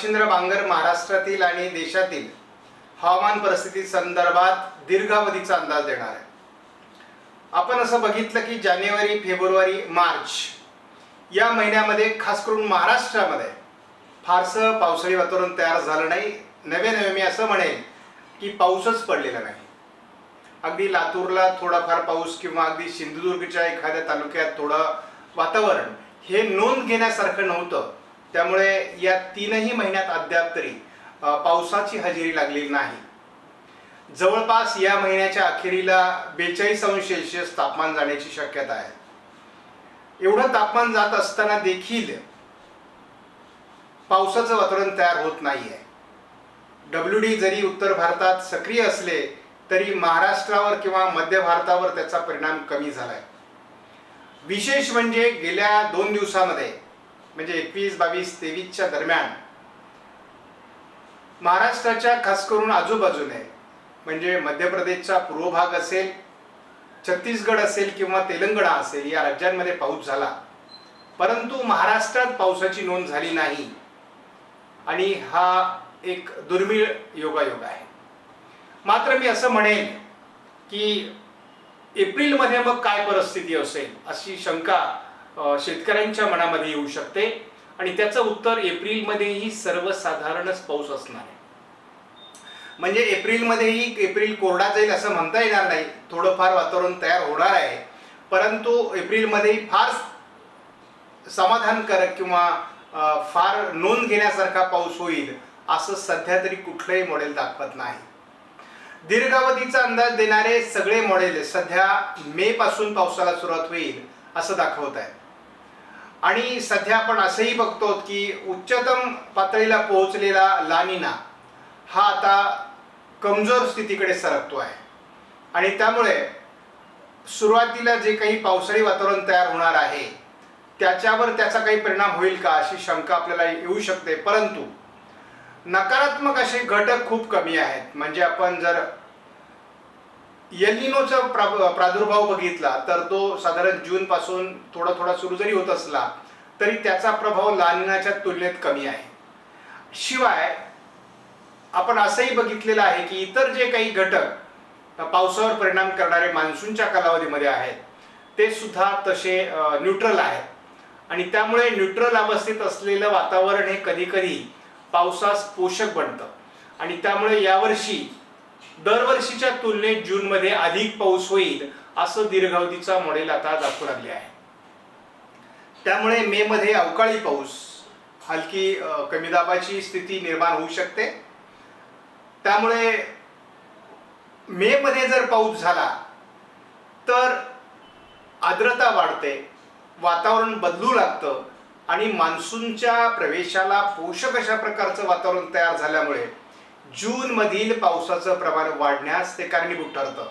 मच्छिंद्र बांगर महाराष्ट्रातील आणि देशातील हवामान परिस्थिती संदर्भात दीर्घावधीचा अंदाज देणार आहे. आपण असं बघितलं की जानेवारी फेब्रुवारी मार्च या महिन्यामध्ये खास करून महाराष्ट्रामध्ये फारसं पावसाळी वातावरण तयार झालं नाही. नवे नवे मी असं म्हणेन की पाऊसच पडलेला नाही. अगदी लातूरला थोडाफार पाऊस किंवा अगदी सिंधुदुर्गच्या एखाद्या तालुक्यात थोडं वातावरण हे नोंद घेण्यासारखं नव्हतं. त्यामुळे या तीनही महिन्यात अद्याप तरी पावसाची हजेरी लागलेली नाही. जवळपास या महिन्याच्या अखेरीला बेचाळीस अंश सेल्सिअस तापमान जाण्याची शक्यता आहे. एवढं तापमान जात असताना देखील पावसाचं वातावरण तयार होत नाही आहे डब्ल्यू डी जरी उत्तर भारतात सक्रिय असले तरी महाराष्ट्रावर किंवा मध्य भारतावर त्याचा परिणाम कमी झाला आहे विशेष म्हणजे गेल्या दोन दिवसामध्ये म्हणजे एकवीस बावीस तेवीसच्या दरम्यान महाराष्ट्राच्या खास करून आजूबाजूने म्हणजे मध्य प्रदेशचा पूर्व भाग असेल छत्तीसगड असेल किंवा तेलंगणा असेल या राज्यांमध्ये पाऊस झाला. परंतु महाराष्ट्रात पावसाची नोंद झाली नाही. आणि हा एक दुर्मिळ योगायोग आहे. मात्र मी असं म्हणेन की एप्रिलमध्ये मग काय परिस्थिती असेल अशी शंका शेतकऱ्यांच्या मनामध्ये येऊ शकते. आणि त्याचं उत्तर एप्रिलमध्येही सर्वसाधारणच पाऊस असणार आहे. म्हणजे एप्रिलमध्येही एप्रिल कोरडा जाईल असं म्हणता येणार नाही. थोडंफार वातावरण तयार होणार आहे. परंतु एप्रिलमध्येही फार समाधानकारक किंवा फार नोंद घेण्यासारखा पाऊस होईल असं सध्या तरी कुठलंही मॉडेल दाखवत नाही. दीर्घावधीचा अंदाज देणारे सगळे मॉडेल सध्या मे पासून पावसाला सुरुवात होईल असं दाखवत आहे आणि सध्या आपण असंही बघतो की उच्चतम पातळीला पोहोचलेला लानिना हा आता कमजोर स्थितीकडे सरकतो आहे. आणि त्यामुळे सुरुवातीला जे काही पावसाळी वातावरण तयार होणार आहे त्याच्यावर त्याचा काही परिणाम होईल का अशी शंका आपल्याला येऊ शकते. परंतु नकारात्मक असे घटक खूप कमी आहेत. म्हणजे आपण जर एलिनोचा प्रा- प्रादुर्भाव बघितला तर तो साधारण जून पासून थोडा थोडा सुरू जरी होत असला तरी त्याचा प्रभाव लानिनाच्या तुलनेत कमी आहे. शिवाय आपण असंही बघितलेलं आहे की इतर जे काही घटक पावसावर परिणाम करणारे मान्सूनच्या कालावधीमध्ये आहेत ते सुद्धा तसे न्यूट्रल आहेत. आणि त्यामुळे न्यूट्रल अवस्थेत असलेलं वातावरण हे कधीकधी पावसास पोषक बनतं. आणि त्यामुळे यावर्षी दरवर्षीच्या तुलनेत जूनमध्ये अधिक पाऊस होईल असं दीर्घावधीचा मॉडेल आता दाखवू लागले आहे. त्यामुळे मे मध्ये अवकाळी पाऊस हलकी कमी दाबाची स्थिती निर्माण होऊ शकते. त्यामुळे मे मध्ये जर पाऊस झाला तर आर्द्रता वाढते वातावरण बदलू लागतं आणि मान्सूनच्या प्रवेशाला पोषक अशा प्रकारचं वातावरण तयार झाल्यामुळे जून मधील पावसाचं प्रमाण वाढण्यास ते कारणीभूत ठरतं.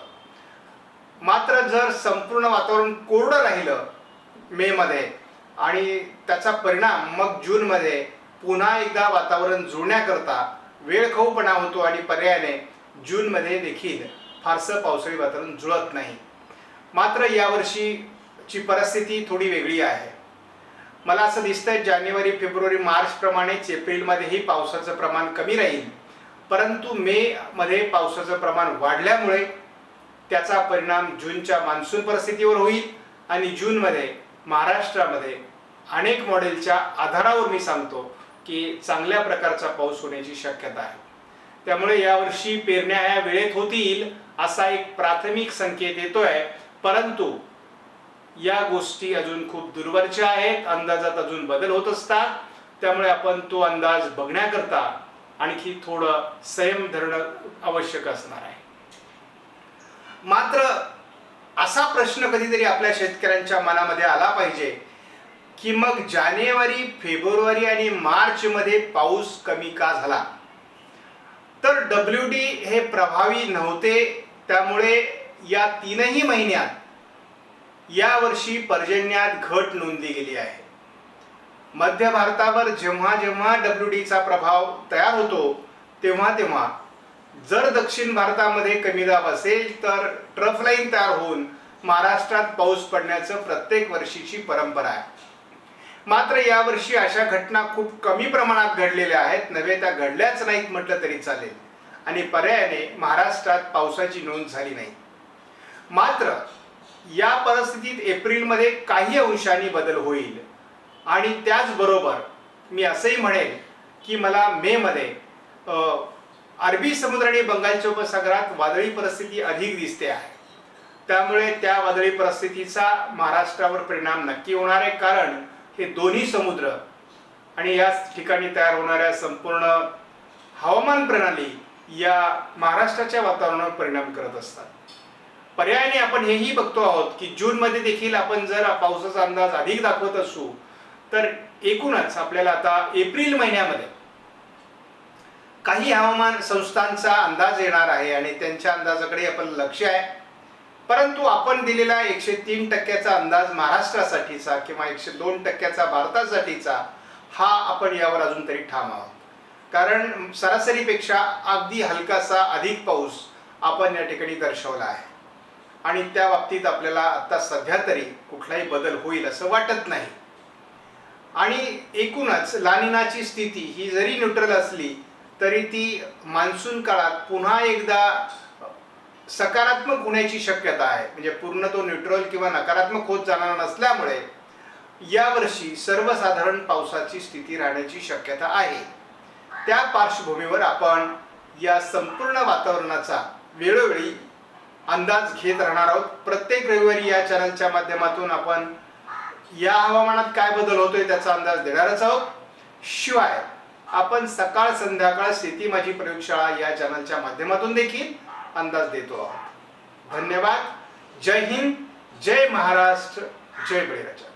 मात्र जर संपूर्ण वातावरण कोरडं राहिलं मे मध्ये आणि त्याचा परिणाम मग जूनमध्ये पुन्हा एकदा वातावरण जुळण्याकरता वेळखाऊपणा होतो आणि पर्यायाने जूनमध्ये देखील फारसं पावसाळी वातावरण जुळत नाही. मात्र यावर्षीची परिस्थिती थोडी वेगळी आहे. मला असं दिसतंय जानेवारी फेब्रुवारी मार्च प्रमाणेच एप्रिलमध्येही पावसाचं प्रमाण कमी राहील. परंतु मे मध्ये पावसाचं प्रमाण वाढल्यामुळे त्याचा परिणाम जूनच्या मान्सून परिस्थितीवर होईल आणि जूनमध्ये महाराष्ट्रामध्ये अनेक मॉडेलच्या आधारावर मी सांगतो की चांगल्या प्रकारचा पाऊस होण्याची शक्यता आहे. त्यामुळे यावर्षी पेरण्या ह्या वेळेत होतील असा एक प्राथमिक संकेत येतोय. परंतु या गोष्टी अजून खूप दूरवरच्या आहेत. अंदाजात अजून बदल होत असतात. त्यामुळे आपण तो अंदाज बघण्याकरता आणखी थोडं संयम धरणं आवश्यक असणार आहे. मात्र असा प्रश्न कधीतरी आपल्या शेतकऱ्यांच्या मनामध्ये आला पाहिजे की मग जानेवारी फेब्रुवारी आणि मार्च मध्ये पाऊस कमी का झाला? तर डब्ल्यू डी हे प्रभावी नव्हते त्यामुळे या तीनही महिन्यात यावर्षी पर्जन्यात घट नोंदली गेली आहे. मध्य भारतावर जेव्हा जेव्हा डब्ल्यू डीचा प्रभाव तयार होतो तेव्हा तेव्हा जर दक्षिण भारतामध्ये कमी दाब असेल तर ट्रफलाईन तयार होऊन महाराष्ट्रात पाऊस पडण्याचं प्रत्येक वर्षीची परंपरा आहे. मात्र यावर्षी अशा घटना खूप कमी प्रमाणात घडलेल्या आहेत. नव्हे त्या घडल्याच नाहीत म्हटलं तरी चालेल. आणि पर्यायाने महाराष्ट्रात पावसाची नोंद झाली नाही. मात्र या परिस्थितीत एप्रिलमध्ये काही अंशांनी बदल होईल. आणि त्याचबरोबर मी असंही म्हणेन की मला मेमध्ये अरबी समुद्र आणि बंगालच्या उपसागरात वादळी परिस्थिती अधिक दिसते आहे. त्यामुळे त्या वादळी परिस्थितीचा महाराष्ट्रावर परिणाम नक्की होणार आहे कारण हे दोन्ही समुद्र आणि याच ठिकाणी तयार होणाऱ्या संपूर्ण हवामान प्रणाली या महाराष्ट्राच्या वातावरणावर परिणाम करत असतात. पर्यायाने आपण हेही बघतो आहोत की जूनमध्ये देखील आपण जर पावसाचा अंदाज अधिक दाखवत असू तर एकूणच आपल्याला आता एप्रिल महिन्यामध्ये काही हवामान संस्थांचा अंदाज येणार आहे आणि त्यांच्या अंदाजाकडे आपण लक्ष आहे. परंतु आपण दिलेला एकशे तीन टक्क्याचा अंदाज महाराष्ट्रासाठीचा किंवा एकशे दोन टक्क्याचा भारतासाठीचा हा आपण यावर अजून तरी ठाम आहोत. कारण सरासरीपेक्षा अगदी हलकासा अधिक पाऊस आपण या ठिकाणी दर्शवला आहे. आणि त्या बाबतीत आपल्याला आता सध्या तरी कुठलाही बदल होईल असं वाटत नाही. आणि एकूणच लानिनाची स्थिती ही जरी न्यूट्रल असली तरी ती मान्सून काळात पुन्हा एकदा सकारात्मक होण्याची शक्यता आहे. म्हणजे पूर्ण तो न्यूट्रल किंवा नकारात्मक होत जाणार नसल्यामुळे यावर्षी सर्वसाधारण पावसाची स्थिती राहण्याची शक्यता आहे. त्या पार्श्वभूमीवर आपण या संपूर्ण वातावरणाचा वेळोवेळी अंदाज घेत राहणार आहोत. प्रत्येक रविवारी या चॅनलच्या माध्यमातून आपण या हवामानात काय बदल होतोय त्याचा अंदाज देणारच आहोत. शिवाय आपण सकाळ संध्याकाळ शेती माझी प्रयोगशाळा या चॅनलच्या माध्यमातून देखील अंदाज देतो आहोत. धन्यवाद. जय हिंद. जय महाराष्ट्र. जय बळीराजा.